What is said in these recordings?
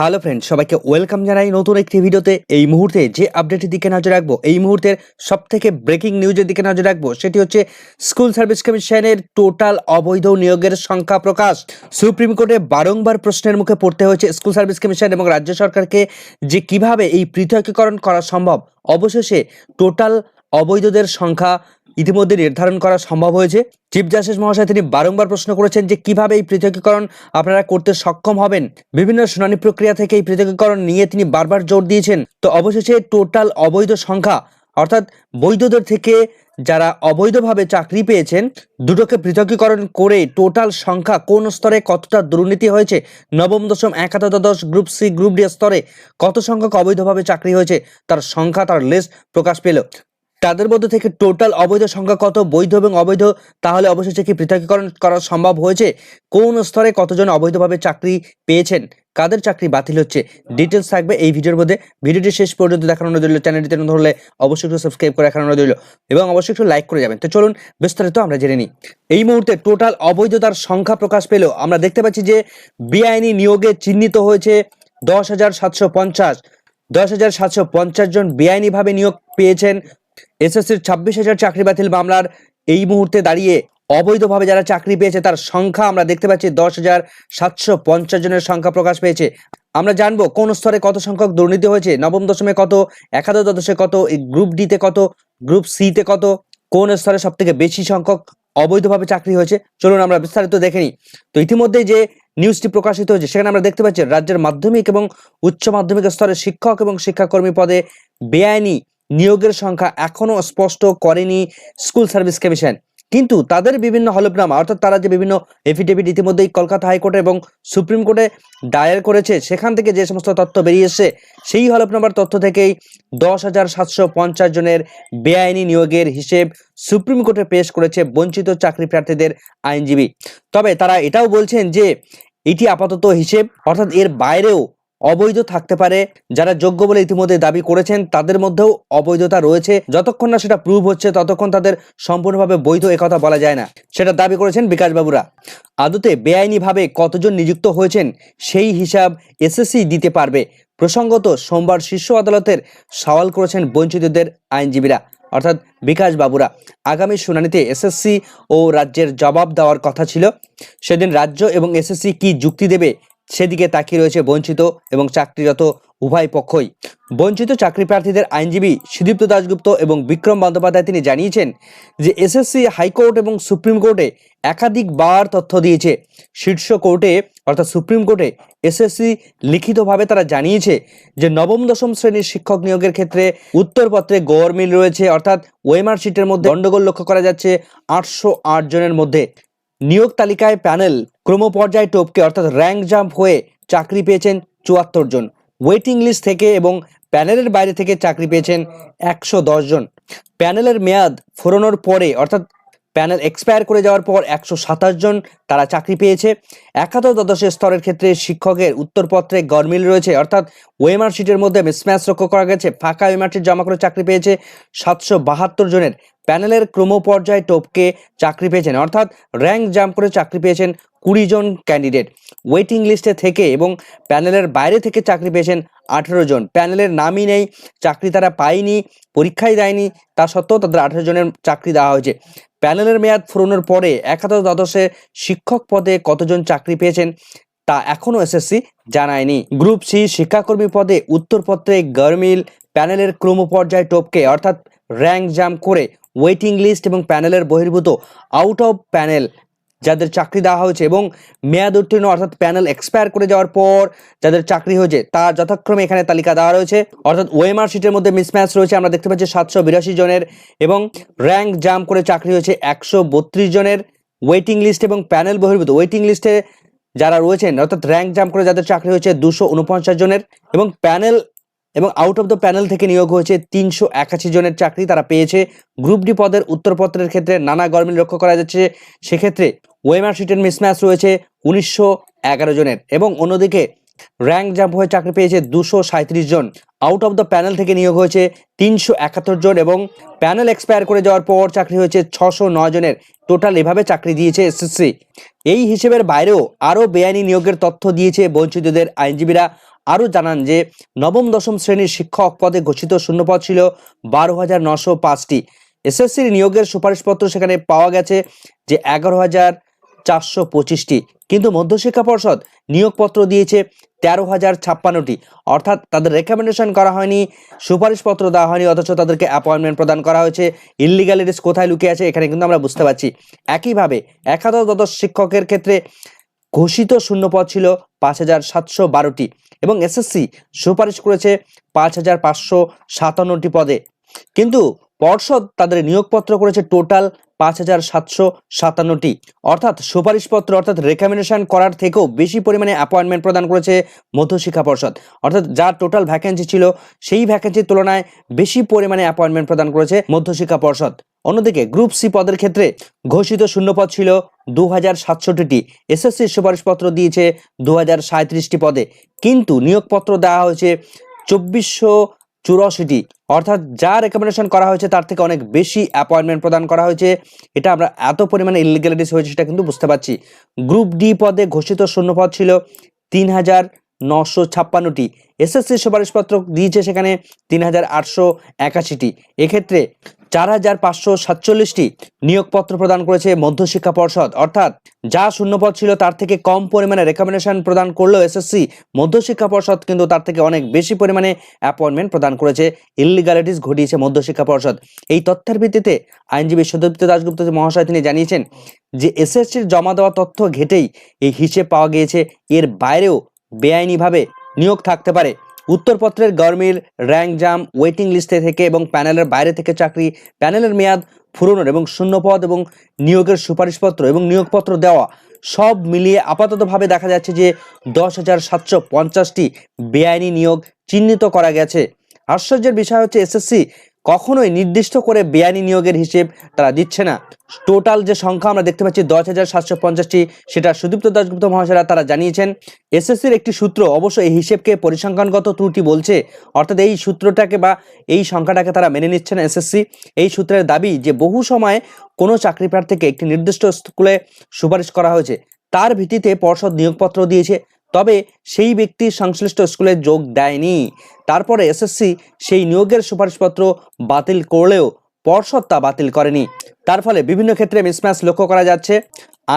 Hello friend সবাইকে welcome জানাই নতুন একটি ভিডিওতে। এই মুহূর্তে যে আপডেটের দিকে নজর রাখব, এই মুহূর্তের সব থেকে ব্রেকিং নিউজের দিকে নজর রাখব, সেটি হচ্ছে স্কুল সার্ভিস কমিশনের টোটাল অবৈধ নিয়োগের সংখ্যা প্রকাশ। সুপ্রিম কোর্টে বারংবার প্রশ্নের মুখে পড়তে হয়েছে স্কুল সার্ভিস কমিশন এবং রাজ্য সরকারকে যে কীভাবে এই পৃথকীকরণ করা সম্ভব। অবশেষে টোটাল অবৈধদের সংখ্যা ইতিমধ্যে নির্ধারণ করা সম্ভব হয়েছে। চিফ জাস্টিস মহাশয়, তিনি বারংবার প্রশ্ন করেছেন যে কীভাবে এই পৃথকীকরণ আপনারা করতে সক্ষম হবেন। বিভিন্ন শুনানি প্রক্রিয়া থেকে এই পৃথকীকরণ নিয়ে তিনি বারবার জোর দিয়েছেন। তো অবশেষে টোটাল অবৈধ সংখ্যা, অর্থাৎ বৈধদের থেকে যারা অবৈধভাবে চাকরি পেয়েছেন, দুটোকে পৃথকীকরণ করে টোটাল সংখ্যা কোন স্তরে কতটা দুর্নীতি হয়েছে? নবম, দশম, একাদশ, গ্রুপ সি, গ্রুপ ডি স্তরে কত সংখ্যক অবৈধভাবে চাকরি হয়েছে? তার সংখ্যা, তার লিস্ট প্রকাশ পেল। তাদের মধ্যে থেকে টোটাল অবৈধ সংখ্যা কত? বৈধ এবং অবৈধ? তাহলে অবশেষে কি পৃথকীকরণ করা সম্ভব হয়েছে। কোন স্তরে কতজন অবৈধভাবে চাকরি পেয়েছেন? কাদের চাকরি বাতিল হচ্ছে? ডিটেলস থাকবে এই ভিডিওর মধ্যে। ভিডিওটি শেষ পর্যন্ত দেখানো রইল। চ্যানেলটিতে হলে অবশ্যই একটু সাবস্ক্রাইব করে রাখানো রইল এবং অবশ্যই একটু লাইক করে যাবেন। তো চলুন, বিস্তারিত আমরা জেনে নিই। এই মুহূর্তে টোটাল অবৈধতার সংখ্যা প্রকাশ পেলেও আমরা দেখতে পাচ্ছি যে বেআইনি নিয়োগে চিহ্নিত হয়েছে দশ হাজার সাতশো পঞ্চাশ। দশ হাজার সাতশো পঞ্চাশ জন বেআইনিভাবে নিয়োগ পেয়েছেন। এসএসসির ছাব্বিশ হাজার চাকরি বাতিল মামলার এই মুহূর্তে দাঁড়িয়ে অবৈধভাবে যারা চাকরি পেয়েছে তার সংখ্যা আমরা দেখতে পাচ্ছি দশ হাজার সাতশো পঞ্চাশ জনের সংখ্যা প্রকাশ পেয়েছে। আমরা জানব কোন স্তরে কত সংখ্যক দুর্নীতি হয়েছে, নবম দশমে কত, একাদশ দ্বাদশে কত গ্রুপ ডিতে কত গ্রুপ সিতে কত, কোন স্তরে সব থেকে বেশি সংখ্যক অবৈধভাবে চাকরি হয়েছে, চলুন আমরা বিস্তারিত দেখে নিই। তো ইতিমধ্যে যে নিউজটি প্রকাশিত হয়েছে, সেখানে আমরা দেখতে পাচ্ছি রাজ্যের মাধ্যমিক এবং উচ্চ মাধ্যমিক স্তরে শিক্ষক এবং শিক্ষাকর্মী পদে বেআইনি নিয়োগের সংখ্যা এখনও স্পষ্ট করেনি স্কুল সার্ভিস কমিশন। কিন্তু তাদের বিভিন্ন হলফনামা, অর্থাৎ তারা যে বিভিন্ন এফিডেভিট ইতিমধ্যেই কলকাতা হাইকোর্টে এবং সুপ্রিম কোর্টে দায়ের করেছে, সেখান থেকে যে সমস্ত তথ্য বেরিয়ে এসছে, সেই হলফনামার তথ্য থেকেই দশ হাজার সাতশো পঞ্চাশ জনের বেআইনি নিয়োগের হিসেব সুপ্রিম কোর্টে পেশ করেছে বঞ্চিত চাকরি প্রার্থীদের আইনজীবী। তবে তারা এটাও বলছেন যে, এটি আপাতত হিসেব, অর্থাৎ এর বাইরেও অবৈধ থাকতে পারে। যারা যোগ্য বলে ইতিমধ্যে দাবি করেছেন, তাদের মধ্যেও অবৈধতা রয়েছে। যতক্ষণ না সেটা প্রুভ হচ্ছে, ততক্ষণ তাদের সম্পূর্ণভাবে বৈধ একথা বলা যায় না। সেটা দাবি করেছেন বিকাশ বাবুরা আদতে বেআইনিভাবে কতজন নিযুক্ত হয়েছেন, সেই হিসাব এসএসসি দিতে পারবে। প্রসঙ্গত, সোমবার শীর্ষ আদালতের সওয়াল করেছেন বঞ্চিতদের আইনজীবীরা, অর্থাৎ বিকাশ বাবুরা আগামী শুনানিতে এসএসসি ও রাজ্যের জবাব দেওয়ার কথা ছিল। সেদিন রাজ্য এবং এসএসসি কি যুক্তি দেবে সেদিকে তাকিয়ে রয়েছে বঞ্চিত এবং চাকরিরত উভয় পক্ষই। বঞ্চিত চাকরি প্রার্থীদের আইনজীবী সুদীপ্ত দাশগুপ্ত এবং বিক্রম বন্দ্যোপাধ্যায় তিনি জানিয়েছেন যে এসএসসি, হাইকোর্ট এবং সুপ্রিম কোর্টে একাধিকবার তথ্য দিয়েছে। শীর্ষ কোর্টে, অর্থাৎ সুপ্রিম কোর্টে এসএসসি লিখিতভাবে তারা জানিয়েছে যে নবম, দশম শ্রেণির শিক্ষক নিয়োগের ক্ষেত্রে উত্তরপত্রে গড়মিল রয়েছে, অর্থাৎ ওয়েমার শিটের মধ্যে গণ্ডগোল লক্ষ্য করা যাচ্ছে আটশো আট জনের মধ্যে। নিয়োগ তালিকায় প্যানেল ক্রমপর্যায় টপকে, অর্থাৎ র্যাঙ্ক জাম্প হয়ে চাকরি পেয়েছেন চুয়াত্তর জন। ওয়েটিং লিস্ট থেকে এবং প্যানেলের বাইরে থেকে চাকরি পেয়েছেন একশো দশ জন। প্যানেলের মেয়াদ ফুরোনোর পরে, অর্থাৎ প্যানেল এক্সপায়ার করে যাওয়ার পর একশো সাতাশ জন তারা চাকরি পেয়েছে। একাদশ দ্বাদশ স্তরের ক্ষেত্রে শিক্ষকের উত্তরপত্রে গরমিল রয়েছে, অর্থাৎ ওয়েমার শিটের মধ্যে মিসম্যাচ লক্ষ্য করা গেছে। ফাঁকা ওয়েমার শিট জমা করে চাকরি পেয়েছে সাতশো বাহাত্তর জনের। প্যানেলের ক্রমপর্যায় টপকে চাকরি পেয়েছেন, অর্থাৎ র্যাঙ্ক জাম্প করে চাকরি পেয়েছেন কুড়ি জন ক্যান্ডিডেট ওয়েটিং লিস্টে থেকে এবং প্যানেলের বাইরে থেকে চাকরি পেয়েছেন আঠেরো জন। প্যানেলের নামই নেই, চাকরি তারা পায়নি, পরীক্ষাই দেয়নি, তা সত্ত্বেও তাদের আঠেরো জনের চাকরি দেওয়া হয়েছে। প্যানেলের মেয়াদ ফুরোনোর পরে একাদশ দ্বাদশে শিক্ষক পদে কতজন চাকরি পেয়েছেন তা এখনও এসএসসি জানায়নি। গ্রুপ সি শিক্ষাকর্মী পদে উত্তরপত্রে গরমিল প্যানেলের ক্রমপর্যায় টপকে, অর্থাৎ র্যাঙ্ক জাম্প করে ওয়েটিং লিস্ট এবং প্যানেলের বহির্ভূত আউট অফ প্যানেল যাদের চাকরি দেওয়া হয়েছে এবং মেয়াদ উত্তীর্ণ অর্থাৎ প্যানেল এক্সপায়ার করে যাওয়ার পর যাদের চাকরি হয়েছে তার যথাক্রমে এখানে তালিকা দেওয়া রয়েছে। অর্থাৎ ওএমআর শিটের মধ্যে মিসম্যাচ রয়েছে, আমরা দেখতে পাচ্ছি সাতশো বিরাশি জনের এবং র্যাঙ্ক জাম্প করে চাকরি হয়েছে একশো বত্রিশ জনের। ওয়েটিং লিস্ট এবং প্যানেল বহির্ভূত ওয়েটিং লিস্টে যারা রয়েছেন, অর্থাৎ র্যাঙ্ক জাম্প করে যাদের চাকরি হয়েছে দুশো উনপঞ্চাশ জনের এবং প্যানেল এবং আউট অফ দ্য প্যানেল থেকে নিয়োগ হয়েছে তিনশো একাশি জনের চাকরি তারা পেয়েছে। গ্রুপ ডি পদের উত্তরপত্রের ক্ষেত্রে নানা গরমিল লক্ষ্য করা যাচ্ছে। সেক্ষেত্রে ওয়েমার শিটের মিসম্যাচ রয়েছে উনিশশো এগারো জনের এবং অন্যদিকে র্যাঙ্ক জাম্প হয়ে চাকরি পেয়েছে দুশো সাঁত্রিশ জন। আউট অফ দ্য প্যানেল থেকে নিয়োগ হয়েছে তিনশো একাত্তর জন এবং প্যানেল এক্সপায়ার করে যাওয়ার পর চাকরি হয়েছে ছশো নয় জনের। টোটাল এভাবে চাকরি দিয়েছে এসএসসি এই হিসেবের বাইরেও আরও বেআইনি নিয়োগের তথ্য দিয়েছে বঞ্চিতদের আইনজীবীরা। আরও জানান যে নবম, দশম শ্রেণির শিক্ষক পদে ঘোষিত শূন্যপদ ছিল বারো হাজার নশো পাঁচটি। এসএসসির নিয়োগের সুপারিশপত্র সেখানে পাওয়া গেছে যে এগারো হাজার চারশো পঁচিশটি। কিন্তু মধ্যশিক্ষা পর্ষদ নিয়োগপত্র দিয়েছে তেরো হাজার ছাপ্পান্নটি। অর্থাৎ তাদের রেকমেন্ডেশন করা হয়নি, সুপারিশপত্র দেওয়া হয়নি, অথচ তাদেরকে অ্যাপয়েন্টমেন্ট প্রদান করা হয়েছে। ইলিগালিটিস কোথায় লুকিয়ে আছে, এখানে কিন্তু আমরা বুঝতে পারছি। একইভাবে একাদশ দ্বাদশ শিক্ষকের ক্ষেত্রে ঘোষিত শূন্যপদ ছিল পাঁচ হাজার সাতশো বারোটি এবং এসএসসি সুপারিশ করেছে পাঁচ হাজার পাঁচশো সাতান্নটি পদে। কিন্তু পর্ষদ তাদের নিয়োগপত্র করেছে টোটাল পাঁচ হাজার সাতশো সাতান্নটি। অর্থাৎ সুপারিশপত্র অর্থাৎ রেকমেন্ডেশন করার থেকেও বেশি পরিমাণে অ্যাপয়েন্টমেন্ট প্রদান করেছে মধ্যশিক্ষা পর্ষদ। অর্থাৎ যার টোটাল ভ্যাকেন্সি ছিল, সেই ভ্যাকেন্সির তুলনায় বেশি পরিমাণে অ্যাপয়েন্টমেন্ট প্রদান করেছে মধ্যশিক্ষা পর্ষদ। অন্যদিকে গ্রুপ সি পদের ক্ষেত্রে ঘোষিত শূন্যপদ ছিল দু হাজার সাতষট্টিটি এসএসসির সুপারিশপত্র দিয়েছে দু হাজার সাঁত্রিশটি পদে। কিন্তু নিয়োগপত্র দেওয়া হয়েছে চব্বিশশো চুরাশিটি। অর্থাৎ যা রেকমেন্ডেশন করা হয়েছে তার থেকে অনেক বেশি অ্যাপয়েন্টমেন্ট প্রদান করা হয়েছে। এটা আমরা এত পরিমাণে ইলিগ্যালিটিস হয়েছে সেটা কিন্তু বুঝতে পারছি। গ্রুপ ডি পদে ঘোষিত শূন্যপদ ছিল তিন হাজার নশো ছাপ্পান্নটি। এসএসসি সুপারিশপত্র দিয়েছে সেখানে তিন হাজার আটশো একাশিটি। এক্ষেত্রে চার হাজার পাঁচশো সাতচল্লিশটি নিয়োগপত্র প্রদান করেছে মধ্যশিক্ষা পর্ষদ। অর্থাৎ যা শূন্যপদ ছিল তার থেকে কম পরিমাণে রেকমেন্ডেশন প্রদান করলেও এসএসসি মধ্যশিক্ষা পর্ষদ কিন্তু তার থেকে অনেক বেশি পরিমাণে অ্যাপয়েন্টমেন্ট প্রদান করেছে। ইলিগালিটিস ঘটিয়েছে মধ্যশিক্ষা পর্ষদ। এই তথ্যের ভিত্তিতে আইনজীবী সদীপ্ত দাশগুপ্ত মহাশয় তিনি জানিয়েছেন যে এসএসসির জমা দেওয়া তথ্য ঘেটেই এই হিসেব পাওয়া গিয়েছে। এর বাইরেও বেআইনিভাবে নিয়োগ থাকতে পারে। উত্তরপত্রের গরমিল, র্যাঙ্ক জাম, ওয়েটিং লিস্টে থেকে এবং প্যানেলের বাইরে থেকে চাকরি, প্যানেলের মেয়াদ ফুরনোর এবং শূন্যপদ এবং নিয়োগের সুপারিশপত্র এবং নিয়োগপত্র দেওয়া সব মিলিয়ে আপাততভাবে দেখা যাচ্ছে যে দশ হাজার সাতশো পঞ্চাশটি বেআইনি নিয়োগ চিহ্নিত করা গেছে। আশ্চর্যের বিষয় হচ্ছে এসএসসি কখনোই নির্দিষ্ট করে বেআইনি নিয়োগের হিসেব তারা দিচ্ছে না। টোটাল যে সংখ্যা আমরা দেখতে পাচ্ছি দশ হাজার সাতশো পঞ্চাশটি, সেটা সুদীপ্ত দাশগুপ্ত মহাশয়রা তারা জানিয়েছেন। এসএসসির একটি সূত্র অবশ্য এই হিসেবকে পরিসংখ্যানগত ত্রুটি বলছে, অর্থাৎ এই সূত্রটাকে বা এই সংখ্যাটাকে তারা মেনে নিচ্ছে না এসএসসি। এই সূত্রের দাবি যে বহু সময় কোনো চাকরি প্রার্থীকে একটি নির্দিষ্ট স্কুলে সুপারিশ করা হয়েছে, তার ভিত্তিতে পর্ষদ নিয়োগপত্র দিয়েছে। তবে সেই ব্যক্তি সংশ্লিষ্ট স্কুলে যোগ দেয়নি। তারপরে এসএসসি সেই নিয়োগের সুপারিশপত্র বাতিল করলেও পর্ষদ তা বাতিল করেনি। তার ফলে বিভিন্ন ক্ষেত্রে মিসম্যাচ লক্ষ্য করা যাচ্ছে।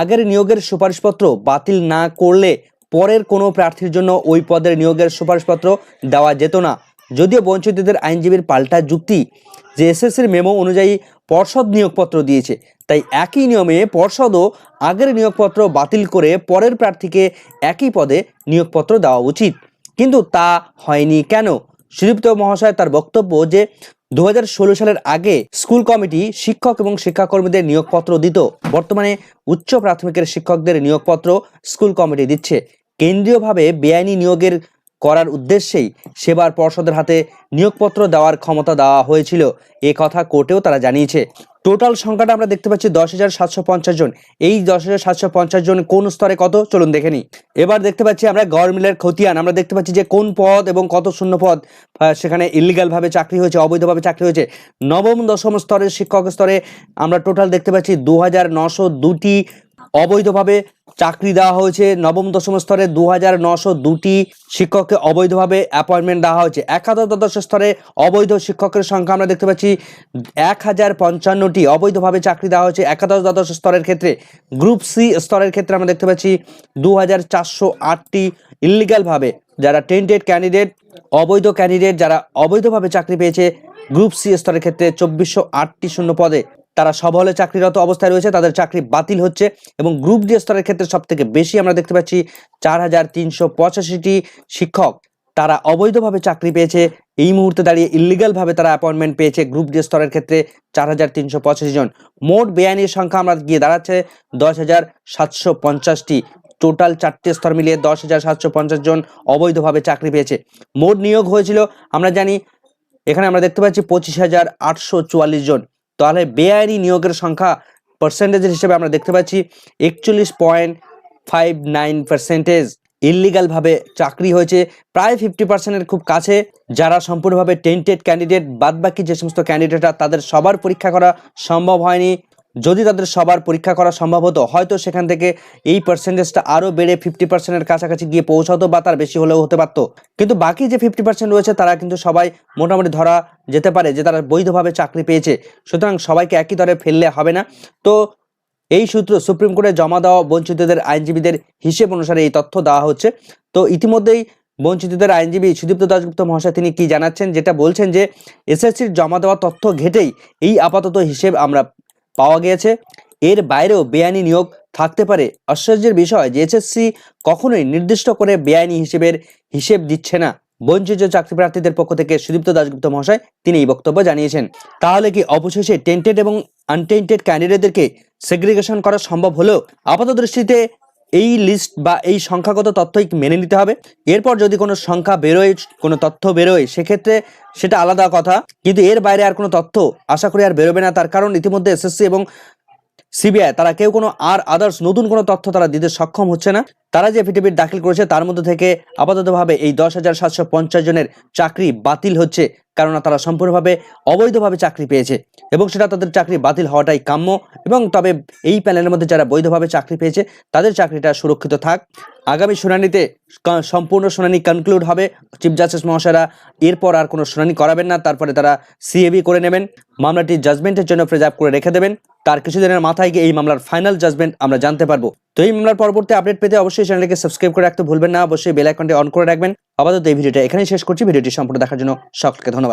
আগের নিয়োগের সুপারিশপত্র বাতিল না করলে পরের কোনো প্রার্থীর জন্য ওই পদের নিয়োগের সুপারিশপত্র দেওয়া যেত না। যদিও বঞ্চিতদের আইনজীবীর পাল্টা যুক্তি, যে এসএসসির মেমো অনুযায়ী পর্ষদ নিয়োগপত্র দিয়েছে, তাই একই নিয়মে পর্ষদও আগের নিয়োগপত্র বাতিল করে পরের প্রার্থীকে একই পদে নিয়োগপত্র দেওয়া উচিত। কিন্তু তা হয়নি কেন? সুদীপ্ত মহাশয় তার বক্তব্য যে দু হাজার ষোলো সালের আগে স্কুল কমিটি শিক্ষক এবং শিক্ষাকর্মীদের নিয়োগপত্র দিত, বর্তমানে উচ্চ প্রাথমিকের শিক্ষকদের নিয়োগপত্র স্কুল কমিটি দিচ্ছে। কেন্দ্রীয়ভাবে বেআইনি নিয়োগের করার উদ্দেশ্যেই সেবার পর্ষদের হাতে নিয়োগপত্র দেওয়ার ক্ষমতা দেওয়া হয়েছিল। এ কথা কোর্টেও তারা জানিয়েছে। টোটাল সংখ্যাটা আমরা দেখতে পাচ্ছি দশ হাজার সাতশো পঞ্চাশ জন। এই দশ হাজার সাতশো পঞ্চাশ জন কোন স্তরে কত? চলুন দেখে নিই। এবার দেখতে পাচ্ছি আমরা গভর্নমেন্টের খতিয়ান। আমরা দেখতে পাচ্ছি যে কোন পদ এবং কত শূন্য পদ সেখানে ইলিগালভাবে চাকরি হয়েছে, অবৈধভাবে চাকরি হয়েছে। নবম, দশম স্তরের শিক্ষক স্তরে আমরা টোটাল দেখতে পাচ্ছি দু হাজার নশো দুটি অবৈধভাবে চাকরি দেওয়া হয়েছে। নবম, দশম স্তরে দু হাজার নশো দুটি শিক্ষককে অবৈধভাবে অ্যাপয়েন্টমেন্ট দেওয়া হয়েছে। একাদশ, দ্বাদশ স্তরে অবৈধ শিক্ষকের সংখ্যা আমরা দেখতে পাচ্ছি এক হাজার পঞ্চান্নটি অবৈধভাবে চাকরি দেওয়া হয়েছে। একাদশ, দ্বাদশ স্তরের ক্ষেত্রে গ্রুপ সি স্তরের ক্ষেত্রে আমরা দেখতে পাচ্ছি দু হাজার চারশো আটটি ইলিগালভাবে যারা টেন্টেড ক্যান্ডিডেট অবৈধ ক্যান্ডিডেট যারা অবৈধভাবে চাকরি পেয়েছে গ্রুপ সি স্তরের ক্ষেত্রে চব্বিশশো আটটি শূন্য পদে। তারা সবলে চাকরিরত অবস্থায় রয়েছে, তাদের চাকরি বাতিল হচ্ছে এবং গ্রুপ ডি স্তরের ক্ষেত্রে সব থেকে বেশি আমরা দেখতে পাচ্ছি চার হাজার তিনশো পঁচাশিটি শিক্ষক। তারা অবৈধভাবে চাকরি পেয়েছে, এই মুহূর্তে দাঁড়িয়ে ইলিগালভাবে তারা অ্যাপয়েন্টমেন্ট পেয়েছে গ্রুপ ডি স্তরের ক্ষেত্রে চার হাজার তিনশো পঁচাশি জন। মোট বেআইনির সংখ্যা আমরা গিয়ে দাঁড়াচ্ছে দশ হাজার সাতশো পঞ্চাশটি। টোটাল চারটে স্তর মিলিয়ে দশ হাজার সাতশো পঞ্চাশ জন অবৈধভাবে চাকরি পেয়েছে। মোট নিয়োগ হয়েছিল, আমরা জানি, এখানে আমরা দেখতে পাচ্ছি পঁচিশ হাজার আটশো চুয়াল্লিশ জন। তাহলে বেআইনি নিয়োগের সংখ্যা পার্সেন্টেজের হিসেবে আমরা দেখতে পাচ্ছি একচল্লিশ পয়েন্ট ফাইভ নাইন পার্সেন্টেজ ইললিগালভাবে চাকরি হয়েছে। প্রায় ফিফটি পার্সেন্টের খুব কাছে। যারা সম্পূর্ণভাবে টেন্টেড ক্যান্ডিডেট বাদবাকি যে সমস্ত ক্যান্ডিডেটরা তাদের সবার পরীক্ষা করা সম্ভব হয়নি। যদি তাদের সবার পরীক্ষা করা সম্ভব হতো, হয়তো সেখান থেকে এই পার্সেন্টেজটা আরও বেড়ে ফিফটি পার্সেন্টের কাছাকাছি গিয়ে পৌঁছাতো বা তার বেশি হলেও হতে পারতো। কিন্তু বাকি যে ফিফটি পার্সেন্ট রয়েছে, তারা কিন্তু সবাই মোটামুটি ধরা যেতে পারে যে তারা বৈধভাবে চাকরি পেয়েছে। সুতরাং সবাইকে একই দরে ফেললে হবে না। তো এই সূত্র সুপ্রিম কোর্টে জমা দেওয়া বঞ্চিতদের আইনজীবীদের হিসেব অনুসারে এই তথ্য দেওয়া হচ্ছে। তো ইতিমধ্যেই বঞ্চিতদের আইনজীবী সুদীপ্ত দাশগুপ্ত মহাশয় তিনি কি জানাচ্ছেন, যেটা বলছেন যে, এসএসসির জমা দেওয়া তথ্য ঘেটেই এই আপাতত হিসেব আমরা পাওয়া গিয়েছে। এর বাইরেও বেআইনি নিয়োগ থাকতে পারে। আশ্চর্যের বিষয় যে এসএসসি কখনোই নির্দিষ্ট করে বেআইনি হিসেবের হিসেব দিচ্ছে না। বঞ্চিত চাকরি প্রার্থীদের পক্ষ থেকে সুদীপ্ত দাশগুপ্ত মহাশয় তিনি এই বক্তব্য জানিয়েছেন। তাহলে কি অবশেষে টেন্টেড এবং আনটেন্টেড ক্যান্ডিডেটদেরকে সেগ্রিগেশন করা সম্ভব হলেও? আপাত দৃষ্টিতে এই লিস্ট বা এই সংখ্যাগত তথ্যই মেনে নিতে হবে। এরপর যদি কোনো সংখ্যা বেরোয়, কোনো তথ্য বেরোয়, সেক্ষেত্রে সেটা আলাদা কথা। কিন্তু এর বাইরে আর কোনো তথ্য আশা করি আর বেরোবে না। তার কারণ ইতিমধ্যে এসএসসি এবং সিবিআই, তারা কেউ কোনো আর আদার্স নতুন কোনো তথ্য তারা দিতে সক্ষম হচ্ছে না। তারা যে এফিডেভিট দাখিল করেছে, তার মধ্যে থেকে আপাততভাবে এই দশ হাজার সাতশো পঞ্চাশ জনের চাকরি বাতিল হচ্ছে কারণ তারা সম্পূর্ণভাবে অবৈধভাবে চাকরি পেয়েছে এবং সেটা তাদের চাকরি বাতিল হওয়াটাই কাম্য এবং তবে এই প্যানেলের মধ্যে যারা বৈধভাবে চাকরি পেয়েছে, তাদের চাকরিটা সুরক্ষিত থাক। আগামী শুনানিতে সম্পূর্ণ শুনানি কনক্লুড হবে। চিফ জাস্টিস মহাশয়রা এরপর আর কোনো শুনানি করাবেন না, তারপরে তারা সিএবি করে নেবেন। মামলাটি জাজমেন্টের জন্য প্রেজার্ভ করে রেখে দেবেন। তার কিছুদিনের মাথায় গিয়ে এই মামলার ফাইনাল জাজমেন্ট আমরা জানতে পারব। তো এই মামলার পরবর্তী আপডেট পেতে অবশ্যই চ্যানেলকে সাবস্ক্রাইব করে রাখতে ভুলবেন না। অবশ্যই বেল আইকনটি অন করে রাখবেন। আপাতত এই ভিডিওটা এখানেই শেষ করছি। ভিডিওটি সম্পূর্ণ দেখার জন্য সকলকে ধন্যবাদ।